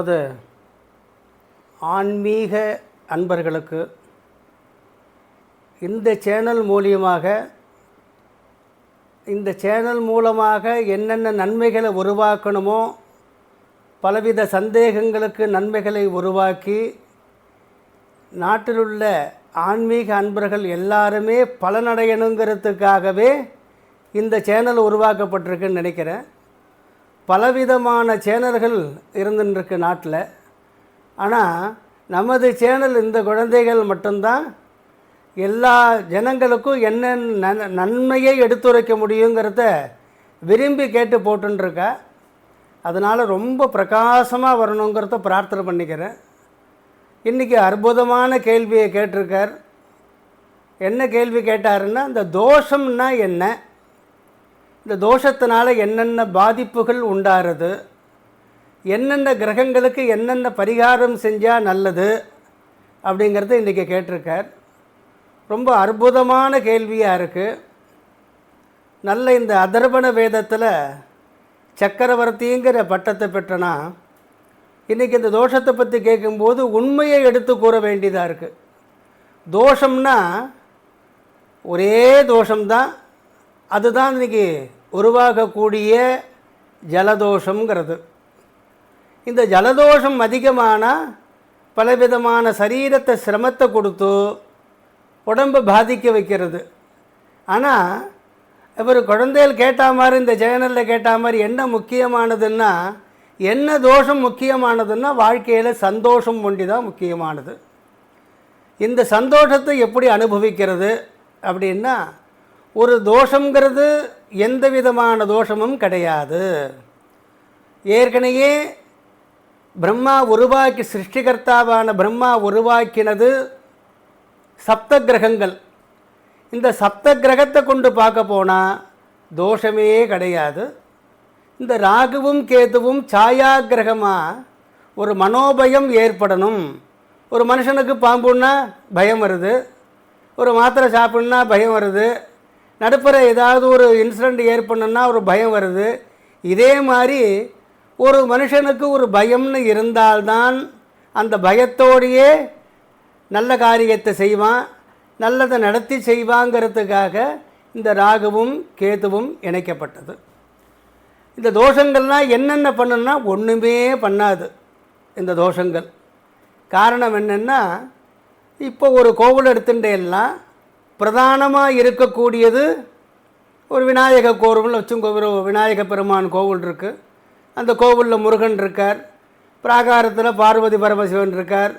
அது ஆன்மீக அன்பர்களுக்கு இந்த சேனல் மூலியமாக இந்த சேனல் மூலமாக என்னென்ன நன்மைகளை உருவாக்கணுமோ பலவித சந்தேகங்களுக்கு நன்மைகளை உருவாக்கி நாட்டிலுள்ள ஆன்மீக அன்பர்கள் எல்லாருமே பலனடையணுங்கிறதுக்காகவே இந்த சேனல் உருவாக்கப்பட்டிருக்குன்னு நினைக்கிறேன். பலவிதமான சேனல்கள் இருந்துருக்கு நாட்டில். ஆனால் நமது சேனல் இந்த குழந்தைகள் மட்டும்தான். எல்லா ஜனங்களுக்கும் என்ன நன் நன்மையை எடுத்துரைக்க முடியுங்கிறத விரும்பி கேட்டு போட்டுருக்கா அதனால் ரொம்ப பிரகாசமாக வரணுங்கிறத பிரார்த்தனை பண்ணிக்கிறேன். இன்றைக்கி அற்புதமான கேள்வியை கேட்டிருக்கார். என்ன கேள்வி கேட்டாருன்னா இந்த தோஷம்னா என்ன? இந்த தோஷத்தினால் என்னென்ன பாதிப்புகள் உண்டாருது என்னென்ன கிரகங்களுக்கு என்னென்ன பரிகாரம் செஞ்சால் நல்லது அப்படிங்கிறத இன்றைக்கி கேட்டிருக்கார். ரொம்ப அற்புதமான கேள்வியாக இருக்குது நல்ல இந்த அதர்வண வேதத்தில் சக்கரவர்த்திங்கிற பட்டத்தை பெற்றனா இன்றைக்கி இந்த தோஷத்தை பற்றி கேட்கும்போது உண்மையை எடுத்து கூற வேண்டியதாக இருக்குது தோஷம்னா ஒரே தோஷம்தான். அதுதான் இன்றைக்கி உருவாகக்கூடிய ஜலதோஷங்கிறது இந்த ஜலதோஷம் அதிகமானால் பலவிதமான சரீரத்தை சிரமத்தை கொடுத்து உடம்பை பாதிக்க வைக்கிறது. ஆனால் இவர் குழந்தைகள் கேட்டா மாதிரி இந்த ஜெயனலில் கேட்டா மாதிரி என்ன முக்கியமானதுன்னா என்ன தோஷம் முக்கியமானதுன்னா வாழ்க்கையில் சந்தோஷம் ஒண்டி தான் முக்கியமானது. இந்த சந்தோஷத்தை எப்படி அனுபவிக்கிறது அப்படின்னா ஒரு தோஷங்கிறது எந்த விதமான தோஷமும் கிடையாது. ஏற்கனவே பிரம்மா உருவாக்கி சிருஷ்டிகர்த்தாவான பிரம்மா உருவாக்கினது சப்த கிரகங்கள் இந்த சப்த கிரகத்தை கொண்டு பார்க்க போனால் தோஷமே கிடையாது. இந்த ராகுவும் கேதுவும் சாயா கிரகமாக ஒரு மனோபயம் ஏற்படணும். ஒரு மனுஷனுக்கு பாம்புன்னா பயம் வருது. ஒரு மாத்திரை சாப்பிட்னா பயம் வருது. நடுப்புற ஏதாவது ஒரு இன்சிடெண்ட் ஏற்படணுன்னா ஒரு பயம் வருது. இதே மாதிரி ஒரு மனுஷனுக்கு ஒரு பயம்னு இருந்தால்தான் அந்த பயத்தோடையே நல்ல காரியத்தை செய்வான் நல்லதை நடத்தி செய்வாங்கிறதுக்காக இந்த ராகுவும் கேதுவும் இணைக்கப்பட்டது. இந்த தோஷங்கள்லாம் என்னென்ன பண்ணுன்னா ஒன்றுமே பண்ணாது இந்த தோஷங்கள். காரணம் என்னென்னா இப்போ ஒரு கோவில் எடுத்துட்டேன்னா பிரதானமாக இருக்கக்கூடியது ஒரு விநாயக கோவில் வச்சும் ஒரு விநாயக பெருமான் கோவில் இருக்குது அந்த கோவிலில் முருகன் இருக்கார். பிராகாரத்தில் பார்வதி பரமசிவன் இருக்கார்.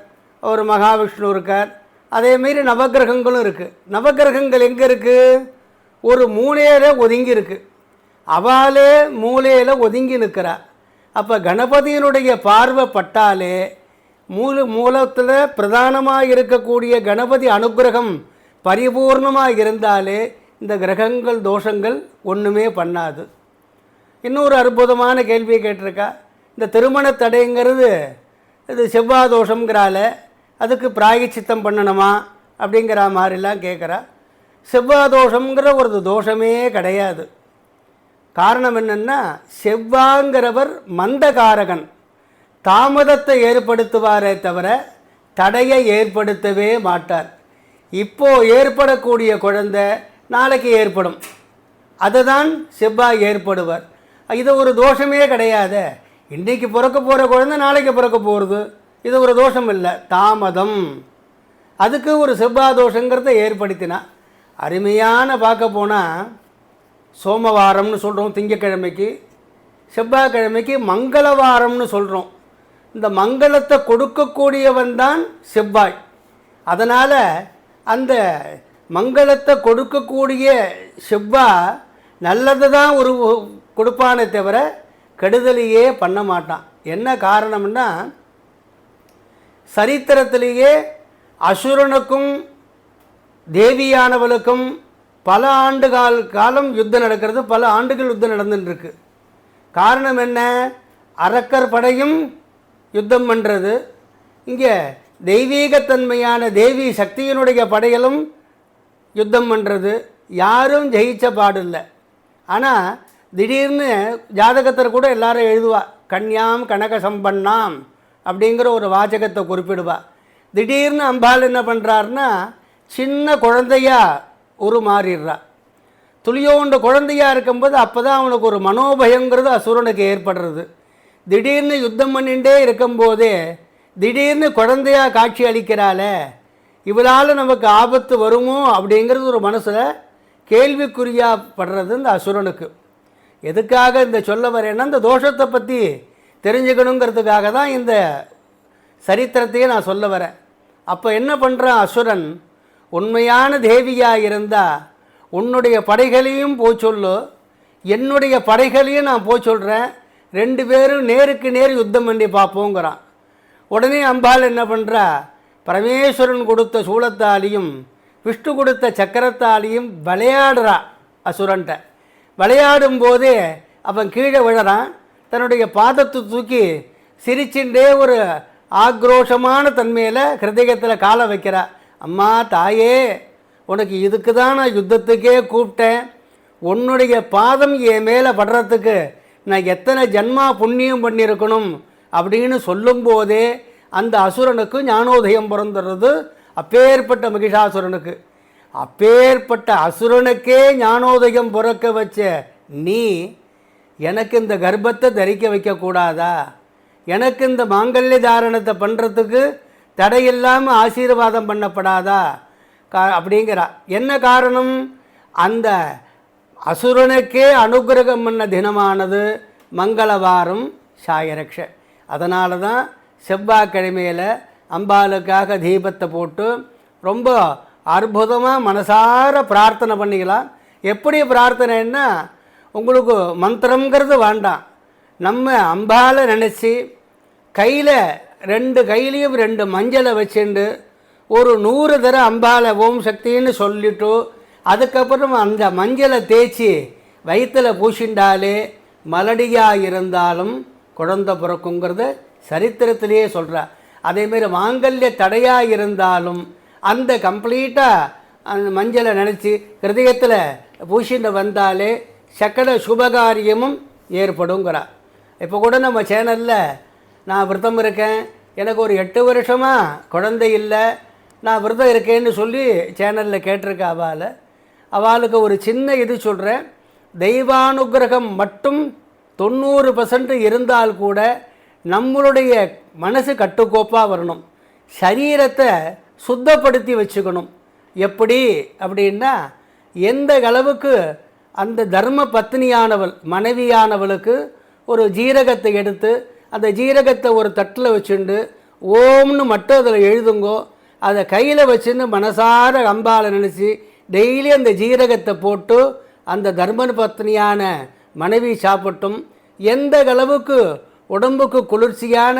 ஒரு மகாவிஷ்ணு இருக்கார். அதேமாரி நவக்கிரகங்களும் இருக்குது நவக்கிரகங்கள் எங்கே இருக்குது ஒரு மூலையில் ஒதுங்கி இருக்குது அவளே மூலையில் ஒதுங்கி நிற்கிறார் அப்போ கணபதியினுடைய பார்வை பட்டாலே மூல மூலத்தில் பிரதானமாக இருக்கக்கூடிய கணபதி அனுக்கிரகம் பரிபூர்ணமாக இருந்தாலே இந்த கிரகங்கள் தோஷங்கள் ஒன்றுமே பண்ணாது. இன்னொரு அற்புதமான கேள்வியை கேட்டிருக்கா? இந்த திருமண தடைங்கிறது இது செவ்வாய் தோஷங்கிறால அதுக்கு பிராயச்சித்தம் பண்ணணுமா? அப்படிங்கிற மாதிரிலாம் கேட்குறா. செவ்வாய் தோஷங்கிற ஒரு தோஷமே கிடையாது. காரணம் என்னென்னா செவ்வாங்கிறவர் மந்தகாரகன். தாமதத்தை ஏற்படுத்துவாரே தவிர தடையை ஏற்படுத்தவே மாட்டார். இப்போ ஏற்படக்கூடிய குழந்தை நாளைக்கு ஏற்படும். அதை தான் செவ்வாய் ஏற்படுவர். இது ஒரு தோஷமே கிடையாது. இன்றைக்கு பிறக்க போகிற குழந்தை நாளைக்கு பிறக்க போகிறது இது ஒரு தோஷம் இல்லை. தாமதம். அதுக்கு ஒரு செவ்வாய் தோஷங்கிறத ஏற்படுத்தினா அருமையான பார்க்க போனால் சோமவாரம்னு சொல்கிறோம் திங்கக்கிழமைக்கு. செவ்வாய்க்கிழமைக்கு மங்களவாரம்னு சொல்கிறோம் இந்த மங்களத்தை கொடுக்கக்கூடியவன் தான் செவ்வாய். அதனால் அந்த மங்களத்தை கொடுக்கக்கூடிய செவ்வா நல்லது தான் ஒரு கொடுப்பானே தவிர கெடுதலையே பண்ண மாட்டான். என்ன காரணம்னா சரித்திரத்திலேயே அசுரனுக்கும் தேவியானவளுக்கும் பல ஆண்டு கால் காலம் யுத்தம் நடக்கிறது பல ஆண்டுகள் யுத்தம் நடந்துட்டுருக்கு காரணம் என்ன? அரக்கர் படையும் யுத்தம் பண்ணுறது இங்கே தெய்வீகத்தன்மையான தேவி சக்தியினுடைய படைகளும் யுத்தம் பண்ணுறது யாரும் ஜெயிச்ச பாடில்லை. ஆனால் திடீர்னு ஜாதகத்தில் கூட எல்லாரும் எழுதுவா கன்யாம் கனக சம்பன்னாம் அப்படிங்கிற ஒரு வாச்சகத்தை குறிப்பிடுவா. திடீர்னு அம்பாள் என்ன பண்ணுறாருன்னா சின்ன குழந்தையா உருமாறிடுறா. துளியோண்டு குழந்தையாக இருக்கும்போது அப்போ தான் அவனுக்கு ஒரு மனோபயங்கிறது அசுரனுக்கு ஏற்படுறது. திடீர்னு யுத்தம் பண்ணிகிட்டே இருக்கும்போதே திடீர்னு குழந்தையா காட்சி அளிக்கிறாள இவளால் நமக்கு ஆபத்து வருமோ அப்படிங்கிறது ஒரு மனசில் கேள்விக்குறியாக படுறது இந்த அசுரனுக்கு. எதுக்காக இந்த சொல்ல வரேன்னா இந்த தோஷத்தை பற்றி தெரிஞ்சுக்கணுங்கிறதுக்காக தான் இந்த சரித்திரத்தையே நான் சொல்ல வரேன். அப்போ என்ன பண்ணுறான் அசுரன்? உண்மையான தேவியாக இருந்தால் உன்னுடைய படைகளையும் போய் சொல்லு. என்னுடைய படைகளையும் நான் போய் சொல்கிறேன் ரெண்டு பேரும் நேருக்கு நேர் யுத்தம் பண்ணி பார்ப்போங்கிறான். உடனே அம்பாள் என்ன பண்ணுறா பரமேஸ்வரன் கொடுத்த சூளத்தாலையும் விஷ்ணு கொடுத்த சக்கரத்தாலையும் விளையாடுறா அசுரன்ட்ட. விளையாடும் போதே அவன் கீழே விழறான். தன்னுடைய பாதத்தை தூக்கி சிரிச்சுட்டே ஒரு ஆக்ரோஷமான தன்மையில் ஹிருதயத்தில் காலை வைக்கிறா. அம்மா தாயே உனக்கு இதுக்கு தான் நான் யுத்தத்துக்கே கூப்பிட்டேன். உன்னுடைய பாதம் என் மேலே படுறதுக்கு நான் எத்தனை ஜன்மா புண்ணியம் பண்ணியிருக்கணும்? அப்படின்னு சொல்லும்போதே அந்த அசுரனுக்கு ஞானோதயம் பிறந்துடுறது அப்பேற்பட்ட மகிஷாசுரனுக்கு. அப்பேற்பட்ட அசுரனுக்கே ஞானோதயம் பிறக்க வச்ச நீ எனக்கு இந்த கர்ப்பத்தை தரிக்க வைக்கக்கூடாதா? எனக்கு இந்த மாங்கல்ய தாரணத்தை பண்ணுறதுக்கு தடையில்லாமல் ஆசீர்வாதம் பண்ணப்படாதா? கா அப்படிங்கிறா. என்ன காரணம்? அந்த அசுரனுக்கே அனுகிரகம் பண்ண தினமானது மங்களவாரம் சாயரக்ஷ. அதனால தான் செவ்வாய்க்கிழமையில் அம்பாளுக்காக தீபத்தை போட்டு ரொம்ப அற்புதமாக மனசார பிரார்த்தனை பண்ணிக்கலாம். எப்படி பிரார்த்தனைன்னா உங்களுக்கு மந்திரங்கிறது வேண்டாம். நம்ம அம்பாலை நினச்சி கையில் ரெண்டு கையிலையும் ரெண்டு மஞ்சளை வச்சுண்டு ஒரு நூறு தர அம்பால ஓம் சக்தின்னு சொல்லிவிட்டு அதுக்கப்புறம் அந்த மஞ்சளை தேய்ச்சி வயிற்றில் பூசிண்டாலே மலடியாக இருந்தாலும் குழந்தை பிறக்குங்கிறத சரித்திரத்திலேயே சொல்கிறார் அதேமாரி மாங்கல்ய தடையாக இருந்தாலும் அந்த கம்ப்ளீட்டாக அந்த மஞ்சளை நினச்சி ஹிருதயத்தில் பூசிட்டு வந்தாலே சக்கர சுபகாரியமும் ஏற்படுங்கிறா. இப்போ கூட நம்ம சேனலில் நான் விரதம் இருக்கேன். எனக்கு ஒரு எட்டு வருஷமாக குழந்தை இல்லை. நான் விரதம் இருக்கேன்னு சொல்லி சேனலில் கேட்டிருக்க அவளை. அவளுக்கு ஒரு சின்ன இது சொல்கிறேன் தெய்வானுகிரகம் மட்டும் தொண்ணூறு பர்சன்ட் இருந்தால் கூட நம்மளுடைய மனசு கட்டுக்கோப்பாக வரணும். சரீரத்தை சுத்தப்படுத்தி வச்சுக்கணும். எப்படி? அப்படின்னா எந்த அளவுக்கு அந்த தர்ம பத்னியானவள் மனைவியானவளுக்கு ஒரு ஜீரகத்தை எடுத்து அந்த ஜீரகத்தை ஒரு தட்டில் வச்சுண்டு ஓம்னு மட்டும் அதில் எழுதுங்கோ அதை கையில் வச்சுன்னு மனசார அம்பால நினச்சி டெய்லி அந்த ஜீரகத்தை போட்டு அந்த தர்ம பத்னியான மனைவி சாப்பிட்டும் எந்த அளவுக்கு உடம்புக்கு குளிர்ச்சியான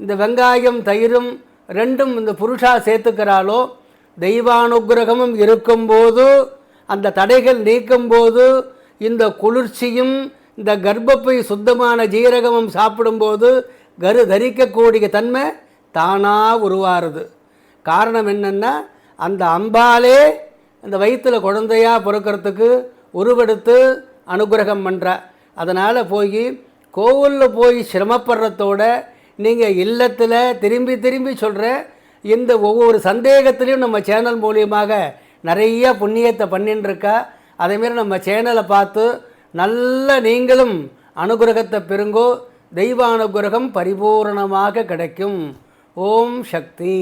இந்த வெங்காயம் தயிரும் ரெண்டும் இந்த புருஷா சேர்த்துக்கிறாளோ தெய்வானுகிரகமும் இருக்கும்போது அந்த தடைகள் நீக்கும்போது இந்த குளிர்ச்சியும் இந்த கர்ப்பப்பை சுத்தமான ஜீரகமும் சாப்பிடும்போது கரு தரிக்கக்கூடிய தன்மை தானாக உருவாருது காரணம் என்னென்னா அந்த அம்பாலே இந்த வயிற்றில் குழந்தையா பிறக்கிறதுக்கு உருவெடுத்து அனுகிரகம் பண்ணுறா அதனால் போய் கோவிலில் போய் சிரமப்படுறதோட நீங்கள் இல்லத்தில் திரும்பி திரும்பி சொல்கிற இந்த ஒவ்வொரு சந்தேகத்துலேயும் நம்ம சேனல் மூலியமாக நிறைய புண்ணியத்தை பண்ணின்னு அதேமாரி நம்ம சேனலை பார்த்து நல்ல நீங்களும் அனுகிரகத்தை பெருங்கோ தெய்வ அனுகிரகம் பரிபூரணமாக கிடைக்கும். ஓம் சக்தி.